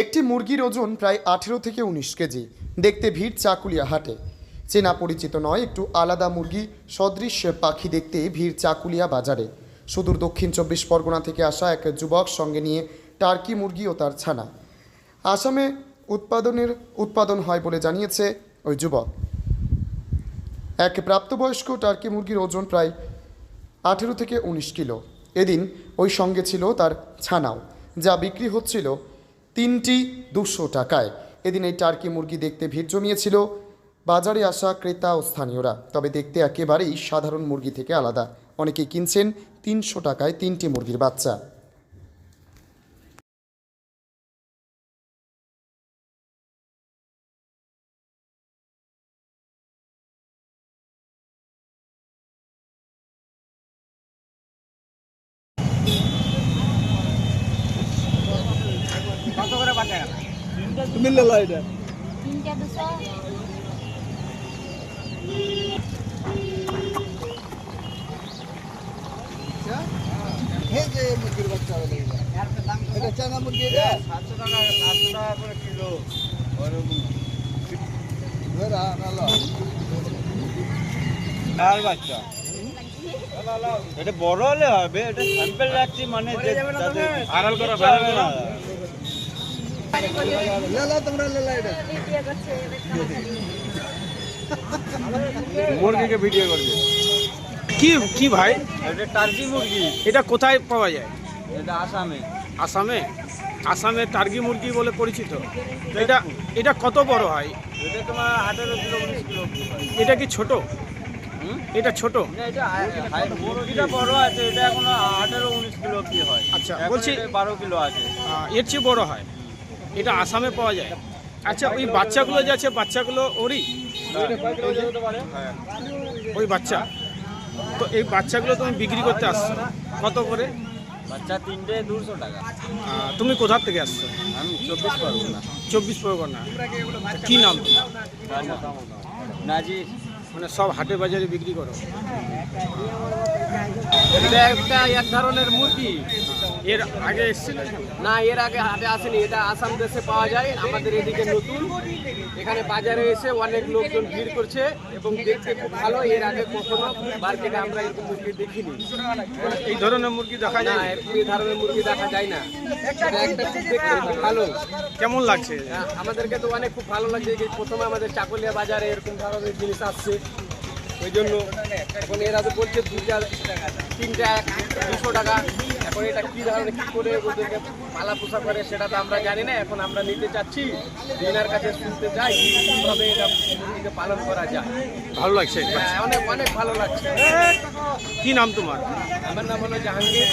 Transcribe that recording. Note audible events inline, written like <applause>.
একটি মুরগির ওজন প্রায় আঠেরো থেকে উনিশ কেজি। দেখতে ভিড় চাকুলিয়া হাটে। চেনা পরিচিত নয়, একটু আলাদা মুরগি, সদৃশ পাখি দেখতে ভিড় চাকুলিয়া বাজারে। সুদূর দক্ষিণ চব্বিশ পরগনা থেকে আসা এক যুবক সঙ্গে নিয়ে টার্কি মুরগি ও তার ছানা। আসামে উৎপাদনের উৎপাদন হয় বলে জানিয়েছে ওই যুবক। এক প্রাপ্তবয়স্ক টার্কি মুরগির ওজন প্রায় আঠেরো থেকে উনিশ কিলো। এদিন ওই সঙ্গে ছিল তার ছানাও, যা বিক্রি হচ্ছিল তিনটি দুশো টাকায়। এদিন এই টার্কি মুরগি দেখতে ভিড় জমিয়েছিল। বাজারে আসা ক্রেতা ও স্থানীয়রা, তবে দেখতে একেবারেই সাধারণ মুরগি থেকে আলাদা। অনেকে কিনছেন তিনশো টাকায় তিনটি মুরগির বাচ্চা। তুমি লেলো এটা তিনটা দুশো হে যে মুরগির বাচ্চা এটা চানা মুরগি এটা সাতশো টাকা সাতশো টাকা করে কিলো আর বাচ্চা এটা বড় হলে হবে এটা স্যাম্পল রাখছি মানে আড়াল করা। ভালো না লেলো তোমরা লেলো এটা। ভিডিও করছে <laughs> মুরগিকে ভিডিও করবে। কি কি ভাই? এটা টার্কি মুরগি। এটা কোথায় পাওয়া যায়? এটা আসামে। আসামে? আসামে টার্গি মুরগি বলে পরিচিত। এটা এটা কত বড় হয়? এটা তোমার আঠারো কিলো উনিশ কিলো এটা কি ছোট? এটা ছোট? মুরগিটা বড় আছে এটা এখনও আঠারো উনিশ কিলো অবধি হয়। আচ্ছা, এখন বলছি- বারো কিলো আছে। এর চেয়ে বড় হয়। এটা আসামে পাওয়া যায়। আচ্ছা ওই বাচ্চাগুলো যে আছে বাচ্চাগুলো ওরই। ওই বাচ্চা। তো এই বাচ্চাগুলো তুমি বিক্রি করতে আসছো? কত করে? বাচ্চা তিনটে দুশো টাকা। তুমি কোথার থেকে আসছো? আমি চব্বিশ পারব না চব্বিশ পরগনা। কি নাম নাজি মানে সব হাটে বাজারে বিক্রি করো। এটা একটা এক ধরনের মুরগি। এর আগে এসেছিল? না এর আগে হাটে আসেনি এটা আসাম দেশে পাওয়া যায় আমাদের এদিকে নতুন। এখানে বাজারে এসে অনেক লোকজন ভিড় করছে এবং দেখতে খুব ভালো এর আগে কখনো মার্কেটে আমরা এরকম মুরগি দেখিনি। এই ধরনের মুরগি দেখা না যায়? এরকম এই ধরনের মুরগি দেখা যায় না। একটা দেখতে খুব ভালো। কেমন লাগছে? হ্যাঁ, আমাদেরকে তো অনেক খুব ভালো লাগছে যে প্রথমে আমাদের চাকুলিয়া বাজারে এরকম ধরনের জিনিস আসছে। ওই জন্য এখন এরা তো বলছে দুটা তিনটা দুশো টাকা। এখন এটা কী ধরনের কী করে ওদেরকে পালা পোষা করে সেটা তো আমরা জানি না এখন আমরা নিতে চাচ্ছি দিনার কাছে শুনতে চাই কীভাবে এটা মুরগিকে পালন করা যায়। ভালো লাগছে হ্যাঁ, অনেক অনেক ভালো লাগছে। কি নাম তোমার? আমার নাম হলো জাহাঙ্গীর।